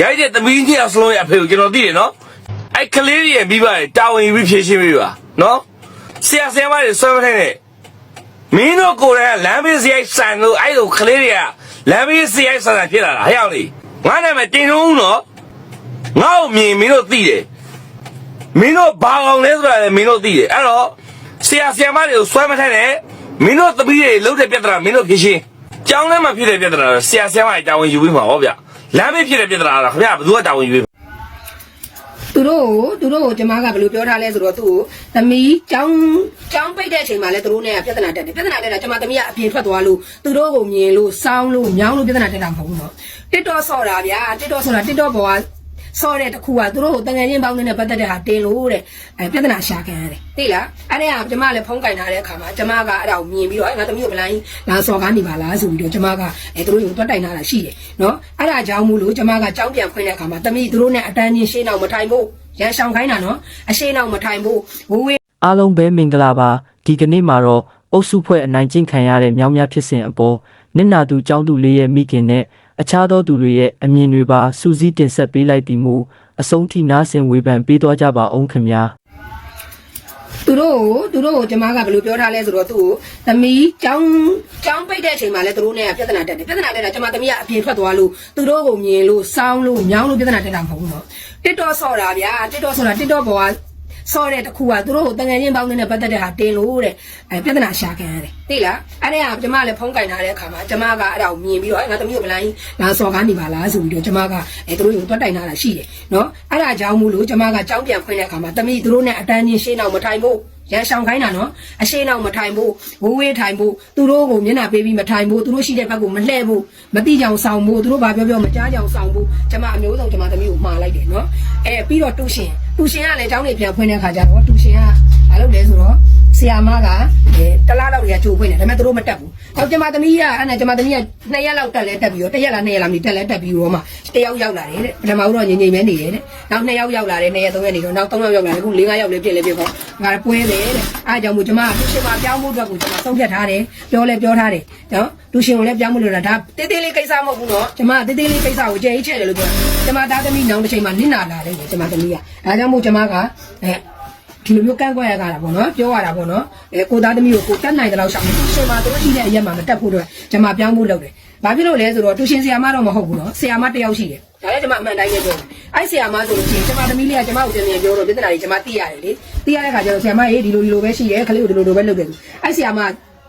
ရိုက်တဲ့သမီးကြီးအစလုံးရဲ့အဖေကိုကျွန်တော်သိတယ်နော်အဲ့ကလေးတွေရဲ့မိဘတွေတာဝန်ယူပြီးဖြည့်ရှင်းပေးပါနော်ဆရာဆရာမတွေဆွဲမထိုင်နဲ့မင်းတို့ကိုယ်တိုင်ကလမ်းဘေးစရိုက်ဆန်လို့အဲ့လိုကလေးတွေကလမ်းဘေးစရိုက်ဆန်ဆန်ဖြစ်လာတာဟဲ့အောင်လေငါနာမည်တင်တော့ဦးနော်ငါ့ကိုမြင်မင်းတို့သိတယ်မင်းတို့ဘာကောင်လဲဆိုတာလည်းမင်းတို့သိတယ်အဲ့တော့ဆရာဆရာမတွေကိုဆွဲမထိုင်နဲ့မင်းတို့သမီးတွေလုံးတဲ့ပြဿနာမင်းတို့ဖြည့်ရှင်းကြောင်းထဲမှာဖြစ်တဲ့ပြဿနာဆရာဆရာမတွေတာဝန်ယူပြီးမှာဟောဗျ လမ်းဘေးဖြစ်တဲ့ပြဿနာကခင်ဗျာဘယ်သူကတာဝန်ယူပေးသူတို့ကိုသူတို့ကိုကျမကဘယ်လိုပြောထားလဲဆိုတော့သူ့ကိုသမီးចောင်းចောင်းပိတ်တဲ့အချိန်မှာလဲသူတို့နဲ့ပြဿနာတက်တယ်ပြဿနာတက်တာကျမသမီးကအပြင်ထွက်သွားလို့သူတို့ကိုမြင်လို့စောင်းလို့ညောင်းလို့ပြဿနာတက်တာမဟုတ်ဘူးနော်တစ်တော့ဆော့တာဗျာတစ်တော့ဆော့တာတစ်တော့ပေါ်က ဆော့တဲ့တစ်ခုကသူတို့ကိုတငယ်ချင်းပေါင်းနေတဲ့ပတ်သက်တဲ့ဟာတင်လို့တဲ့အဲပြဿနာရှာခံရတယ်သိလားအဲ့ဒါကကျမလည်းဖုန်းကင်ထားတဲ့အခါမှာကျမကအဲ့ဒါကိုမြင်ပြီးတော့အဲ့ငါသမီးကိုဗလိုင်းလာဆော်ကားနေပါလားဆိုပြီးတော့ကျမကအဲသူတို့ကိုတွတ်တိုင်ထားတာရှိတယ်နော်အဲ့ဒါကြောင့်မို့လို့ကျမကကြောင်းပြန်ဖွင့်တဲ့အခါမှာသမီးသူတို့နဲ့အတန်းချင်းရှင်းအောင်မထိုင်ဖို့ရန်ဆောင်ခိုင်းတာနော်အရှင်းအောင်မထိုင်ဖို့ဝူဝေးအားလုံးပဲမင်္ဂလာပါဒီကနေ့မှာတော့အုပ်စုဖွဲ့အနိုင်ကျင့်ခံရတဲ့မြောင်များဖြစ်စဉ်အပေါ်နင့်နာသူចောင်းသူလေးရဲ့မိခင်နဲ့ အခြားသောသူတွေရဲ့အမြင်တွေပါစူးစီးတင်ဆက်ပေးလိုက်သည်မူအဆုံးထိနားဆင်ဝေဖန်ပေးသွားကြပါအောင်ခင်ဗျာသူတို့ကိုသူတို့ကိုကျမကဘယ်လိုပြောထားလဲဆိုတော့သူ့ကိုသမီးចောင်းចောင်းပိတ်တဲ့အချိန်မှာလဲသူတို့နဲ့ပြဿနာတက်တယ်ပြဿနာတက်တာကျမသမီးကအပြင်ထွက်သွားလို့သူတို့ကိုမြင်လို့စောင်းလို့ညောင်းလို့ပြဿနာတက်တာမဟုတ်ဘူးနော်တစ်တော့ဆော့တာဗျာတစ်တော့ဆော့တာတစ်တော့ပေါ်က ဆော့တဲ့တစ်ခုကသူတို့ကိုတငယ်ချင်းပေါင်းနေတဲ့ပတ်သက်တဲ့ဟာတင်လို့တဲ့အဲပြဿနာရှာခံရတယ်သိလားအဲ့ဒါကကျမလည်းဖုန်းကင်ထားတဲ့အခါမှာကျမကအဲ့ဒါကိုမြင်ပြီးတော့အဲငါသမီးကိုဗလိုင်းလာဆော်ကားနေပါလားဆိုပြီးတော့ကျမကအဲသူတို့ကိုတွတ်တိုင်ထားတာရှိတယ်နော်အဲ့ဒါကြောင့်မို့လို့ကျမကကြောင်းပြန်ဖွင့်တဲ့အခါမှာသမီးသူတို့နဲ့အတန်းချင်းရှင်းအောင်မထိုင်ဖို့ ရန်ဆောင်ခိုင်းတာနော်အရှိနောက်မထိုင်ဖို့ဝိုးဝေးထိုင်ဖို့သူတို့ကိုမျက်နှာပေးပြီးမထိုင်ဖို့သူတို့ရှိတဲ့ဘက်ကိုမလှည့်ဖို့မတိကြအောင်ဆောင်ဖို့သူတို့ဘာပြောပြောမကြားကြအောင်ဆောင်ဖို့ကျွန်မအမျိုးဆုံးကျွန်မသမီးကိုမှားလိုက်တယ်နော်အဲပြီးတော့တူရှင်တူရှင်ကလည်းကျောင်းနေပြန်ဖွင့်တဲ့ခါကျတော့တူရှင်ကဘာလုပ်လဲဆိုတော့ဆီယာမကအဲတလားလောက်တွေကကြိုဖွင့်တယ်ဒါပေမဲ့သူတို့မတက်ဘူး။ တော့ကျွန်မသမီးကအဲ့နဲ့ကျွန်မသမီးကနှစ်ရက်လောက်တက်လဲတက်ပြီးတော့တစ်ရက်လားနှစ်ရက်လားမသိတက်လဲတက်ပြီးတော့မှတစ်ယောက်ရောက်လာတယ်တဲ့ပထမဦးတော့ငြိမ်ငြိမ်ပဲနေတယ်တဲ့နောက်နှစ်ယောက်ရောက်လာတယ်နှစ်ရက်သုံးရက်နေတော့နောက်သုံးယောက်ရောက်လာတယ်အခုလေးငါးယောက်လေးပြည့်လဲပြည့်ပေါ့ငါပွဲပဲတဲ့အားကြောင့်မို့ကျွန်မတူရှင်မပြောင်းမှုအတွက်ကိုကျွန်မဆုံးဖြတ်ထားတယ်ပြောလဲပြောထားတယ်နော်တူရှင်ကိုလည်းပြောင်းမှုလို့တာဒါတေးသေးလေးကိစ္စမဟုတ်ဘူးနော်ကျွန်မတေးသေးလေးကိစ္စကိုကြဲချဲ့တယ်လို့ပြောကျွန်မသားသမီးနောင်တစ်ချိန်မှာနစ်နာလာတယ်ကျွန်မသမီးကဒါကြောင့်မို့ကျွန်မကအဲ ဒီလိုမျိုးကန့်ကွက်ရတာပေါ့နော်ပြောရတာပေါ့နော်အဲကိုသားသမီးကိုကိုတတ်နိုင်တဲ့လောက်ရှောင်နေသူရှင်မတို့ရှိတဲ့အရက်မှာမတက်ဖို့တော့ကျွန်မပြောင်းဖို့လုပ်တယ်။ဘာဖြစ်လို့လဲဆိုတော့တူရှင်ဆရာမတော့မဟုတ်ဘူးနော်ဆရာမတစ်ယောက်ရှိတယ်။ဒါလည်းကျွန်မအမှန်တိုင်းပဲပြောတယ်။အဲ့ဆရာမဆိုလို့ရှိရင်ကျွန်မသမီးလေးကကျွန်မကိုပြန်ပြန်ပြောတော့ပြဿနာတွေကျွန်မသိရတယ်လေ။သိရတဲ့ခါကျတော့ဆရာမရေးဒီလိုဒီလိုပဲရှိတယ်ခလေးကိုဒီလိုလိုပဲလုပ်တယ်သူ။အဲ့ဆရာမ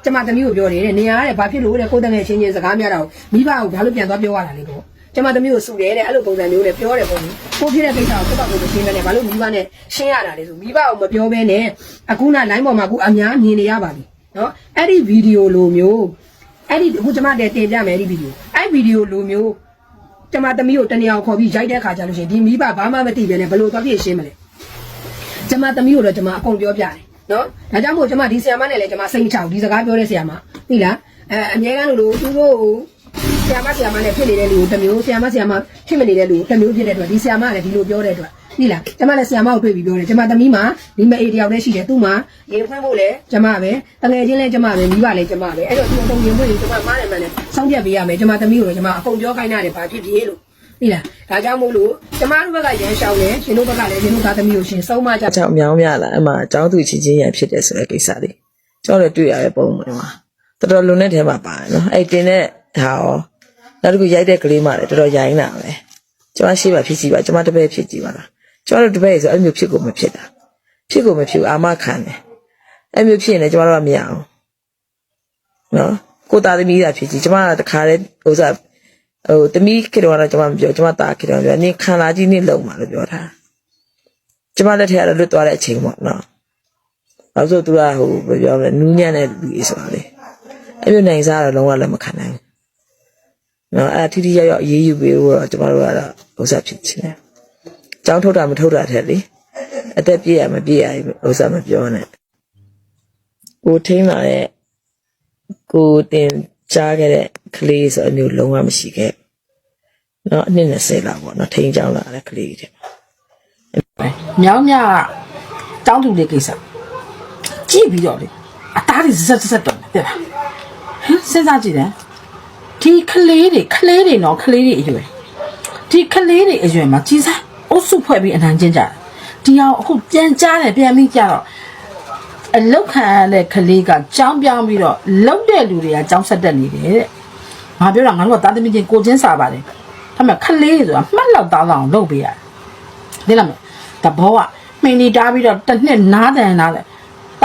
ကျွန်မသမီးကိုပြောတယ်တဲ့နေရာတဲ့ဘာဖြစ်လို့တဲ့ကိုတငယ်ချင်းချင်းစကားများတာကိုမိဘကိုဘာလို့ပြန်သွားပြောရတာလဲပေါ့။ ကျွန်မသမီးကိုစုတယ်တဲ့အဲ့လိုပုံစံမျိုးနဲ့ပြောတယ်ပေါ့လေကိုဖြစ်တဲ့ကိစ္စကိုကိုယ့်ဘာကိုမရှင်းဘဲနဲ့ဘာလို့မိဘနဲ့ရှင်းရတာလဲဆိုမိဘကိုမပြောဘဲနဲ့အခုနလိုင်းပေါ်မှာအခုအများမြင်နေရပါပြီနော်အဲ့ဒီဗီဒီယိုလိုမျိုးအဲ့ဒီအခုကျွန်မတင်တင်ပြမယ်အဲ့ဒီဗီဒီယိုအဲ့ဗီဒီယိုလိုမျိုးကျွန်မသမီးကိုတနေရာခေါ်ပြီးရိုက်တဲ့ခါကျလို့ရှိရင်ဒီမိဘဘာမှမသိဘဲနဲ့ဘယ်လိုသွားပြည့်ရှင်းမလဲကျွန်မသမီးကိုတော့ကျွန်မအကုန်ပြောပြတယ်နော်ဒါကြောင့်မို့ကျွန်မဒီဆီယာမနဲ့လည်းကျွန်မစိတ်မချဘူးဒီစကားပြောတဲ့ဆီယာမသိလားအဲအမြဲတမ်းလို့လို့သူတို့ကို ဆရာမဆရာမနဲ့ဖြစ်နေတဲ့လူကိုတစ်မျိုးဆရာမဆရာမဖြစ်မနေတဲ့လူကိုတစ်မျိုးဖြစ်တဲ့အတွက်ဒီဆရာမကလည်းဒီလိုပြောတဲ့အတွက်ဒီလားကျမလည်းဆရာမကိုတွေ့ပြီးပြောတယ်ကျမသမီးမှာဒီမအေးတယောက်တည်းရှိတယ်သူ့မှာရေဖွင့်ဖို့လည်းကျမပဲတငယ်ချင်းလည်းကျမပဲမိဘလည်းကျမပဲအဲ့တော့သူ့အုံရင်ဖွင့်ရင်ကျမမားတယ်မှန်တယ်စောင့်ပြတ်ပေးရမယ်ကျမသမီးကိုလည်းကျမအကုန်ပြောခိုင်းတာတယ်ဘာဖြစ်ဖြစ်လို့ဒီလားဒါကြောင့်မို့လို့ကျမတို့ဘက်ကရန်ရှောင်းတယ်ရှင်တို့ဘက်ကလည်းရှင်တို့သားသမီးကိုရှင်ဆုံးမကြအကြောင်းမြောင်းများလာအမှအကြောင်းသူချင်းချင်းရန်ဖြစ်တယ်ဆိုတဲ့ကိစ္စလေးကျွန်တော်လည်းတွေ့ရတဲ့ပုံမှန်မှာတော်တော်လွန်တဲ့ထဲမှာပါတယ်နော်အဲ့တင်တဲ့ဟာရော နောက်တစ်ခုရိုက်တဲ့ကလေးမှလည်းတော်တော်ရိုင်းတာပဲကျွန်မရှိပါဖြစ်ကြည့်ပါကျွန်မတပည့်ဖြစ်ကြည့်ပါလားကျွန်တော်တို့တပည့်ဆိုအဲ့မျိုးဖြစ်ကိုမဖြစ်တာဖြစ်ကိုမဖြစ်ဘူးအာမခံတယ်အဲ့မျိုးဖြစ်ရင်လည်းကျွန်တော်တို့ကမရအောင်နော်ကိုသားသမီးသာဖြစ်ကြည့်ကျွန်မကတခါတည်းဟိုစားဟိုသမီးခေတော်ကတော့ကျွန်မမပြောကျွန်မသားခေတော်ပြောနင်ခံလာကြီးနင်လုံပါလို့ပြောထားကျမလက်ထက်ကတော့လွတ်သွားတဲ့အချိန်ပေါ့နော်။နောက်ဆိုသူကဟိုဘယ်ပြောမလဲနူးညံ့တဲ့လူကြီးဆိုတာလေ။အဲ့မျိုးနိုင်စားတော့လုံးဝလက်မခံနိုင်ဘူး။ နော်အဲ့ဒါထိထိရောက်ရောက်အေးအေးယူပေးလို့တော့ကျမတို့ကတော့ဥစ္စာဖြစ်ချင်တယ်။ကြောင်းထုတ်တာမထုတ်တာထက်လေအသက်ပြည့်ရမပြည့်ရဥစ္စာမပြောနဲ့။ကိုထိန်းလာတဲ့ကိုတင်ကြားခဲ့တဲ့ကလေးဆိုအမျိုးလုံးဝမရှိခဲ့ဘူး။နော်အနှစ်20လောက်ပေါ့နော်ထိန်းချောင်းလာတဲ့ကလေးတွေမြောင်းမြတောင်းတူလေးကိစ္စကြည့်ပြီးတော့လေအသားတွေဇက်ဇက်တော့တယ်တဲ့လားဟမ်စဉ်းစားကြည့်တယ် ဒီကလေးတွေကလေးတွေနော်ကလေးတွေအရွယ်ဒီဒီကလေးတွေအရွယ်မှာကြီးစားအုပ်စုဖွဲ့ပြီးအနိုင်ကျင့်ကြတယ်ဒီအောင်အခုပြန်ကြားတယ်ပြန်ပြီးကြတော့အလောက်ခံရတဲ့ကလေးကကြောင်းပြောင်းပြီးတော့လောက်တဲ့လူတွေကကြောင်းဆက်တက်နေတယ်တဲ့ငါပြောတာငါတို့ကသားသမီးချင်းကိုချင်းစားပါတယ်ဒါပေမဲ့ကလေးဆိုတာမှတ်လောက်သားအောင်လုပ်ပေးရတယ်သိလားမတဘောကမင်းနေတားပြီးတော့တစ်နှစ်နားတန်နားတယ်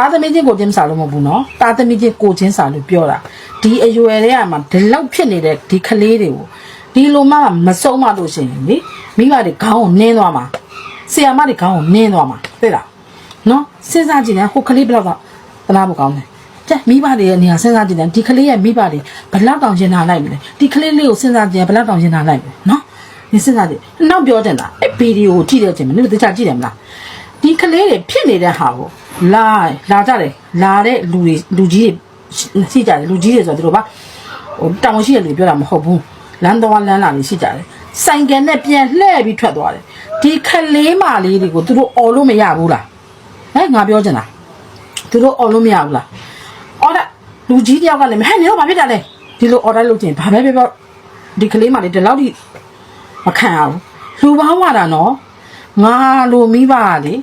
သားသမီးချင်းကိုချင်းစားလို့မဟုတ်ဘူးနော်သားသမီးချင်းကိုချင်းစားလို့ပြောတာဒီအရွယ်တွေကမှဒီလောက်ဖြစ်နေတဲ့ဒီကလေးတွေကိုဒီလိုမှမစုံမလို့ရှိရင်လေမိဘတွေခေါင်းကိုနင်းသွားမှာဆရာမတွေခေါင်းကိုနင်းသွားမှာသိလားနော်စဉ်းစားကြည့်နေဟိုကလေးဘယ်တော့ကသလားမကောင်းလဲကြက်မိဘတွေရဲ့နေရာစဉ်းစားကြည့်တယ်ဒီကလေးရဲ့မိဘတွေဘယ်လောက်တောင်ရင်နာလိုက်မလဲဒီကလေးလေးကိုစဉ်းစားကြည့်ရင်ဘယ်လောက်တောင်ရင်နာလိုက်မလဲနော်ဒီစဉ်းစားကြည့်နောက်ပြောတင်တာအဲ့ဗီဒီယိုကိုကြည့်တဲ့အချိန်မှာနင်တို့တခြားကြည့်တယ်မလားဒီကလေးတွေဖြစ်နေတဲ့ဟာကို လာလာကြတယ်လာတဲ့လူတွေလူကြီးတွေရှိကြတယ်လူကြီးတွေဆိုတော့တို့ပါဟိုတောင်ရှိတဲ့လူပြောတာမဟုတ်ဘူးလမ်းတော်လမ်းလာလေးရှိကြတယ်ဆိုင်ကယ်နဲ့ပြန်လှည့်ပြီးထွက်သွားတယ်ဒီကလေးမလေးတွေကိုသူတို့អော်လို့မရဘူးလားဟဲ့ငါပြောချင်တာသူတို့អော်လို့မရဘူးလားအော်ဒါလူကြီးတယောက်ကလည်းဟဲ့နေတော့ဘာဖြစ်တာလဲဒီလို order လုပ်ခြင်းဘာပဲပြောပြောဒီကလေးမလေးဒီလောက်ထိမခံအောင်လူပေါင်းဝတာနော်ငါလိုမိဘကလေ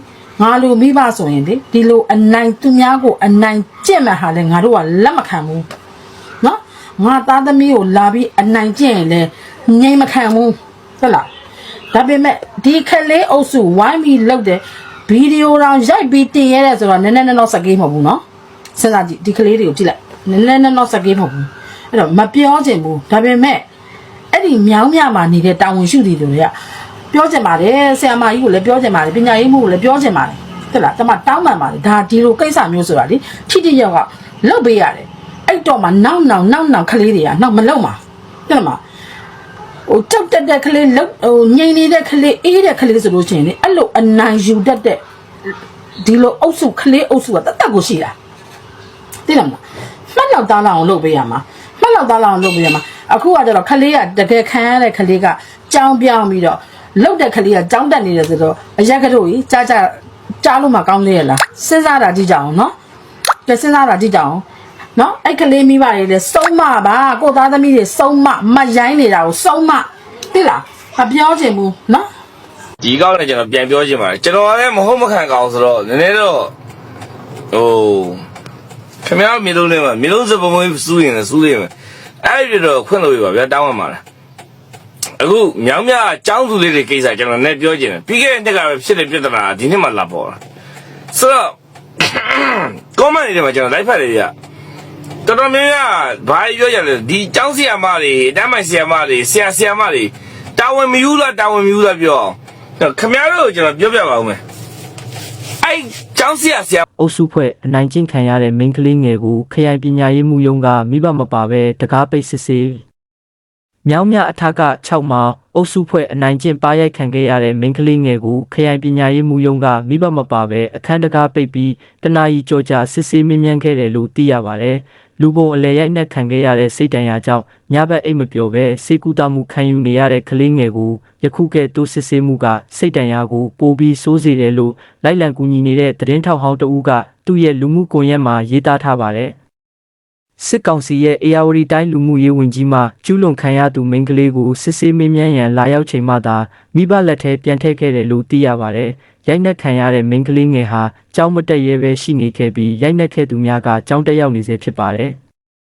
ငါလိုမိဘဆိုရင်လေဒီလိုအနိုင်သူများကိုအနိုင်ကျင့်မှဟာလဲငါတို့ကလက်မခံဘူးနော်ငါသားသမီးကိုလာပြီးအနိုင်ကျင့်ရင်လဲငြိမ်မခံဘူးဟုတ်လားဒါပေမဲ့ဒီခလေးအုပ်စုဝိုင်းပြီးလုပ်တဲ့ဗီဒီယိုတောင်ရိုက်ပြီးတင်ရတဲ့ဆိုတော့နည်းနည်းနော်စကေးမဟုတ်ဘူးနော်စဉ်းစားကြည့်ဒီကလေးတွေကိုကြည့်လိုက်နည်းနည်းနော်စကေးမဟုတ်ဘူးအဲ့တော့မပြောချင်ဘူးဒါပေမဲ့အဲ့ဒီမြောင်းမြမှာနေတဲ့တာဝန်ရှိသူတွေက ပြောချင်ပါတယ်ဆရာမကြီးကိုလည်းပြောချင်ပါတယ်ပညာရေးမှုကိုလည်းပြောချင်ပါတယ်ဟုတ်လားတမတောင်းပန်ပါတယ်ဒါဒီလိုကိစ္စမျိုးဆိုတာလေထိတိယောက်ကလုပ်ပေးရတယ်အဲ့တော့မှနောက်နောက်နောက်နောက်ကလေးတွေကနောက်မလုံမှာဟုတ်လားမဟိုကြောက်တက်တဲ့ကလေးလောက်ဟိုငြိမ်နေတဲ့ကလေးအေးတဲ့ကလေးဆိုလို့ရှိရင်လေအဲ့လိုအနိုင်ယူတတ်တဲ့ဒီလိုအုပ်စုကလေးအုပ်စုကတတ်တတ်ကိုရှိတာသိလားမလားမှတ်လောက်သားလောက်အောင်လုပ်ပေးရမှာမှတ်လောက်သားလောက်အောင်လုပ်ပေးရမှာအခုကကျတော့ကလေးကတကယ်ခံရတဲ့ကလေးကကြောင်းပြောင်းပြီးတော့ လောက်တဲ့ကလေးကကြောင်းတက်နေတယ်ဆိုတော့အရက်ကတို့ကြီးကြားကြားကြားလို့မှကောင်းလေရလားစဉ်းစားတာကြည့်ကြအောင်နော်ကြစဉ်းစားတာကြည့်ကြအောင်နော်အဲ့ကလေးမိဘတွေလည်းစုံမပါကိုသားသမီးတွေစုံမမရိုင်းနေတာကိုစုံမသိလားမပြောချင်ဘူးနော်ဒီကောက်နဲ့ကျွန်တော်ပြန်ပြောချင်ပါတယ်ကျွန်တော်လည်းမဟုတ်မခံကောင်းဆိုတော့နည်းနည်းတော့ဟိုခင်ဗျားမျိုးလုံးလေးမှာမျိုးလုံးစပုံမွေးစူးရင်လည်းစူးလိမ့်မယ်အဲ့ဒီတော့ခွင့်လို့ရပါဗျာတောင်းရမှာလား အခုမြောင်မြအကြောင်းစုလေးတွေကိစ္စကျွန်တော်လည်းပြောချင်တယ်ပြီးခဲ့တဲ့နှစ်ကပဲဖြစ်တဲ့ပြဿနာဒီနှစ်မှလာပေါ်လာဆိုတော့ comment တွေမှာကျွန်တော် live ဖတ်တယ်ဗျာတော်တော်များများဘာပြောကြလဲဒီကျောင်းဆရာမတွေတမ်းမိုင်ဆရာမတွေဆရာဆရာမတွေတာဝန်မယူလားတာဝန်မယူလားပြောအောင်ခင်ဗျားတို့ကိုကျွန်တော်ပြောပြပါဦးမယ်အဲ့ကျောင်းဆရာဆရာအုပ်စုဖွဲ့အနိုင်ကျင့်ခံရတဲ့မိန်းကလေးငယ်ကိုခရိုင်ပညာရေးမှုယုံကမိဘမပါဘဲတကားပိတ်စစ်ဆေး မြောင်းမြအထက်က6မှာအုပ်စုဖွဲ့အနိုင်ကျင့်ပါရိုက်ခံခဲ့ရတဲ့မိန်းကလေးငယ်ကိုခရိုင်ပညာရေးမှုယုံကမိဘမပါဘဲအခန်းတကားပိတ်ပြီးတနာရီကြောကြာစစ်ဆေးမင်းမြန်းခဲ့တယ်လို့သိရပါတယ်လူပုံအလဲရိုက်နှက်ခံခဲ့ရတဲ့စိတ်တန်ရာကြောင့်ညဘက်အိတ်မပျော်ပဲစေကူတာမှုခံယူနေရတဲ့ကလေးငယ်ကိုယခုကဲ့သို့စစ်ဆေးမှုကစိတ်တန်ရာကိုပိုပြီးစိုးစေတယ်လို့လိုက်လံကူညီနေတဲ့သတင်းထောက်ဟောင်းတဦးကသူ့ရဲ့လူမှုကွန်ရက်မှာရေးသားထားပါတယ် စစ်ကောင်စီရဲ့အေယာဝတီတိုင်းလူမှုရေးဝန်ကြီးမှကျူးလွန်ခံရသူမိန်းကလေးကိုစစ်ဆေးမင်းမြန်းရန်လာရောက်ချိန်မှသာမိဘလက်ထဲပြန်ထည့်ခဲ့တယ်လို့သိရပါတယ်။ရိုက်နှက်ခံရတဲ့မိန်းကလေးငယ်ဟာကြောင်းမတက်ရဲပဲရှိနေခဲ့ပြီးရိုက်နှက်ခဲ့သူများကကြောင်းတက်ရောက်နေစေဖြစ်ပါတယ်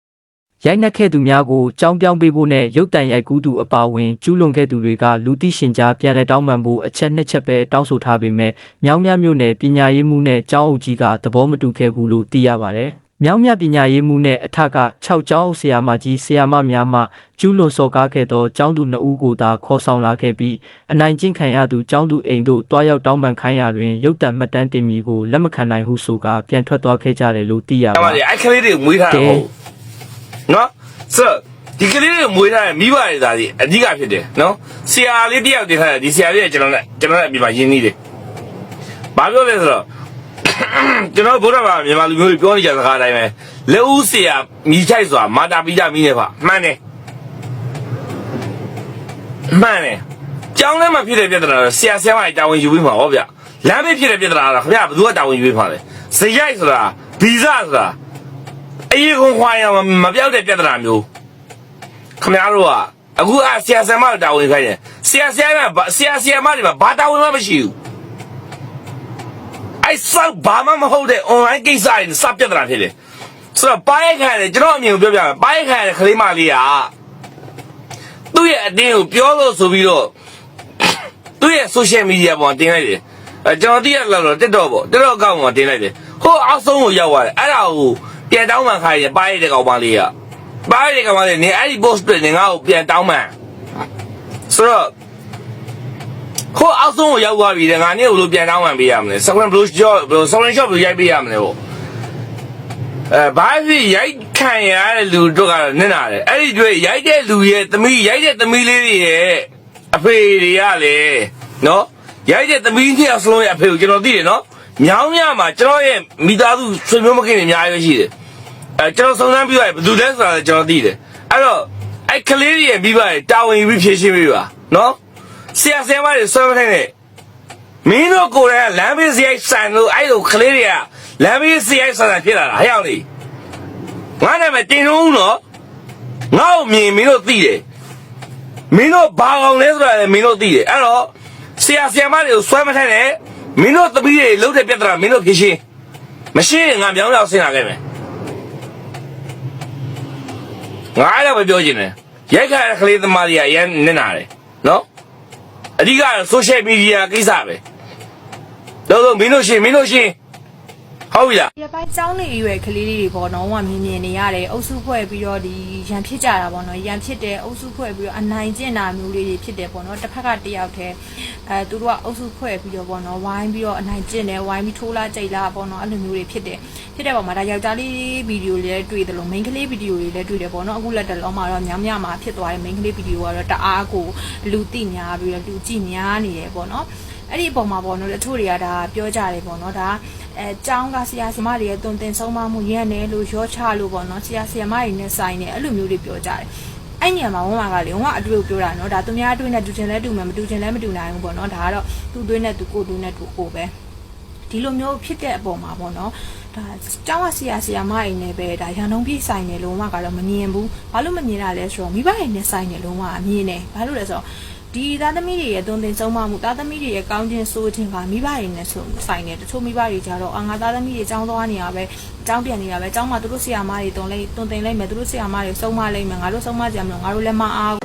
။ရိုက်နှက်ခဲ့သူများကိုကြောင်းပြောင်းပေးဖို့နဲ့ရုပ်တံရိုက်ကူးသူအပါအဝင်ကျူးလွန်ခဲ့သူတွေကလူသိရှင်ကြားပြန်လည်တောင်းပန်ဖို့အချက်နှစ်ချက်ပဲတောင်းဆိုထားပေမဲ့မြောင်းမြမြို့နယ်ပညာရေးမှုနဲ့ကျောင်းအုပ်ကြီးကသဘောမတူခဲ့ဘူးလို့သိရပါတယ်။ မြောင်းမြပညာရေးမှုနဲ့အထက်က6ကျောင်းအုပ်ဆရာမကြီးဆရာမများမှကျူးလွန်စော်ကားခဲ့သောကျောင်းသူ2ဦးကိုသာခေါ်ဆောင်လာခဲ့ပြီးအနိုင်ကျင့်ခံရသူကျောင်းသူအိမ်တို့တွားရောက်တောင်းပန်ခိုင်းရာတွင်ရုပ်တံမှတ်တမ်းတင်မီကိုလက်မခံနိုင်ဟုဆိုကာပြန်ထွက်သွားခဲ့ကြတယ်လို့သိရဆရာပါမတတွေယ်အဲ့ကလေးတွေမွေးထားတာမဟုတ်ဘူးနော်ဆိုတော့ဒီကလေးတွေမွေးထားတဲ့မိဘတွေသားဒီအဓိကဖြစ်တယ်နော်ဆရာလေးတယောက်တင်ထားတယ်ဒီဆရာလေးကကျွန်တော်နဲ့ကျွန်တော်နဲ့အပြင်မှာရင်းနှီးတယ်ဘာပြောလဲဆိုတော့ ကျွန်တော်ဗုဒ္ဓဘာသာမြန်မာလူမျိုးတွေပြောနေကြစကားအတိုင်းပဲလက်ဦးဆရာမိချိုက်စွာမာတာပိကြမိနေပါမှန်တယ်မှန်တယ်ကျောင်းထဲမှာဖြစ်တဲ့ပြဿနာတော့ဆရာဆရာမကြီးတာဝန်ယူပြီးမှာဟောဗျလမ်းဘေးဖြစ်တဲ့ပြဿနာတော့ခင်ဗျာဘယ်သူကတာဝန်ယူပြီးမှာလဲဇရိုက်ဆိုတာဗီဇဆိုတာအေးခွန်ခွာရမမပြောက်တဲ့ပြဿနာမျိုးခင်ဗျားတို့ကအခုကဆရာဆရာမတာဝန်ခိုင်းတယ်ဆရာဆရာမဆရာဆရာမတွေမှာဘာတာဝန်မှမရှိဘူး အဲ့ဆောက်ဘာမှမဟုတ်တဲ့ online ကိစ္စတွေစပြတ်တာဖြစ်တယ်ဆိုတော့ပါရိုက်ခံရတယ်ကျွန်တော်အမြင်ကိုပြောပြမယ်ပါရိုက်ခံရတဲ့ကလေးမလေးကသူ့ရဲ့အတင်းကိုပြောလို့ဆိုပြီးတော့သူ့ရဲ့ social media ပေါ်မှာတင်လိုက်တယ်အဲကျွန်တော်သိရလောက်တော့ TikTok ပေါ့ TikTok အကောင့်မှာတင်လိုက်တယ်ဟိုအောက်ဆုံးကိုရောက်သွားတယ်အဲ့ဒါကိုပြန်တောင်းမှန်ခိုင်းတယ်ပါရိုက်တဲ့ကောင်မလေးကပါရိုက်တဲ့ကောင်မလေးနေအဲ့ဒီ post တွေနေငါ့ကိုပြန်တောင်းမှန်ဆိုတော့ ဟိုအောက်ဆုံးကိုရောက်သွားပြီတဲ့ငါနေ့ကိုလို့ပြန်တောင်းမှန်ပေးရမလဲ second blow shot ဘယ်လို second shot ဘယ်လိုရိုက်ပေးရမလဲပေါ့အဲဘာဖြစ်ရိုက်ခံရတဲ့လူတို့ကတော့နင့်နာတယ်အဲ့ဒီတွေ့ရိုက်တဲ့လူရဲ့သမီးရိုက်တဲ့သမီးလေးတွေရဲ့အဖေတွေကလေနော်ရိုက်တဲ့သမီးနှစ်ယောက်စလုံးရဲ့အဖေကိုကျွန်တော်သိတယ်နော်မြောင်းမြမှာကျွန်တော်ရဲ့မိသားစုဆွေမျိုးမခင်တွေအများကြီးပဲရှိတယ်အဲကျွန်တော်စုံစမ်းပြီးတော့ဘယ်သူလဲဆိုတာလည်းကျွန်တော်သိတယ်အဲ့တော့အဲ့ကလေးတွေရဲ့မိဘတွေတာဝန်ယူပြီးဖြည့်ရှင်းပေးပါနော် ဆရာဆရာမတွေဆွဲမထိုင်နဲ့မင်းတို့ကိုယ်တိုင်ကလမ်းဘေးစရိုက်ဆန်လို့အဲ့လိုကလေးတွေကလမ်းဘေးစရိုက်ဆန်ဆန်ဖြစ်လာတာဟဲ့အောင်လေငါနာမည်တင်တော့ဦးနော်ငါ့ကိုမြင်မင်းတို့သိတယ်မင်းတို့ဘာကောင်လဲဆိုတာလည်းမင်းတို့သိတယ်အဲ့တော့ဆရာဆရာမတွေကိုဆွဲမထိုင်နဲ့မင်းတို့သမီးတွေလှုပ်တဲ့ပြဿနာမင်းတို့ဖြေရှင်းမရှင်းရင်ငါမြောင်းရောက်ဆင်းလာခဲ့မယ်ငါအဲ့ဒါပဲပြောချင်တယ်ရိုက်ခါတဲ့ကလေးသမားတွေကရမ်းနစ်နာတယ်နော် အဓိကတော့ social media ကိစ္စပဲတော့တော့မင်းတို့ရှင်းမင်းတို့ရှင်း ဟုတ်ပြီလားဒီပိုင်းចောင်းနေရွယ်ကလေးလေးတွေပေါ့နော်ဟိုကမြင်မြင်နေရတယ်အုပ်စုဖွဲ့ပြီးတော့ဒီရန်ဖြစ်ကြတာပေါ့နော်ရန်ဖြစ်တယ်အုပ်စုဖွဲ့ပြီးတော့အနိုင်ကျင့်တာမျိုးလေးတွေဖြစ်တယ်ပေါ့နော်တစ်ဖက်ကတယောက်တည်းအဲသူတို့ကအုပ်စုဖွဲ့ပြီးတော့ပေါ့နော်ဝိုင်းပြီးတော့အနိုင်ကျင့်တယ်ဝိုင်းပြီးထိုးလာကြိတ်လာပေါ့နော်အဲ့လိုမျိုးတွေဖြစ်တယ်ဖြစ်တဲ့ပုံမှာဒါယောက်ျားလေးဗီဒီယိုလေးလည်းတွေ့တယ်လို့ main ကလေးဗီဒီယိုလေးလည်းတွေ့တယ်ပေါ့နော်အခုလက်တလုံးမှာတော့ညောင်ညမှာဖြစ်သွားတယ် main ကလေးဗီဒီယိုကတော့တအားကိုလူသိများပြီးတော့လူကြည့်များနေတယ်ပေါ့နော် အဲ့ဒီအပေါ်မှာပေါ့နော်တချို့တွေကဒါပြောကြတယ်ပေါ့နော်ဒါအဲကျောင်းကဆရာဆရာမတွေရဲ့တုံတင်ဆုံးမမှုရန်တယ်လို့ရောချလို့ပေါ့နော်ဆရာဆရာမတွေနဲ့ဆိုင်တယ်အဲ့လိုမျိုးတွေပြောကြတယ်အဲ့ညမှာဝမ်းမာကလေဝမ်းအတူတူပြောတာနော်ဒါသူများအတွေ့နဲ့တူချင်လဲတူမယ်မတူချင်လဲမတူနိုင်ဘူးပေါ့နော်ဒါကတော့သူ့သွေးနဲ့သူကိုယ်သွေးနဲ့သူကိုယ်ပဲဒီလိုမျိုးဖြစ်တဲ့အပေါ်မှာပေါ့နော်ဒါကျောင်းကဆရာဆရာမတွေနဲ့ပဲဒါရန်တုံးပြည့်ဆိုင်တယ်လို့ဝမ်းကတော့မမြင်ဘူးဘာလို့မမြင်တာလဲဆိုတော့မိဘတွေနဲ့ဆိုင်တယ်လို့ဝမ်းအမြင်တယ်ဘာလို့လဲဆိုတော့ ဒီသားသမီးတွေရဲ့တုံတင်ဆုံးမမှုသားသမီးတွေရဲ့ကောင်းခြင်းဆိုးခြင်းကမိဘတွေနဲ့ဆိုဆိုင်တယ်တချို့မိဘတွေကြတော့အာငါသားသမီးတွေចောင်းသွားနေရပဲចောင်းပြန်နေရပဲចောင်းမှာသူတို့ဆရာမတွေတုံလိုက်တုံတင်လိုက်မယ်သူတို့ဆရာမတွေဆုံးမလိုက်မယ်ငါတို့ဆုံးမကြမလို့ငါတို့လည်းမအားဘူး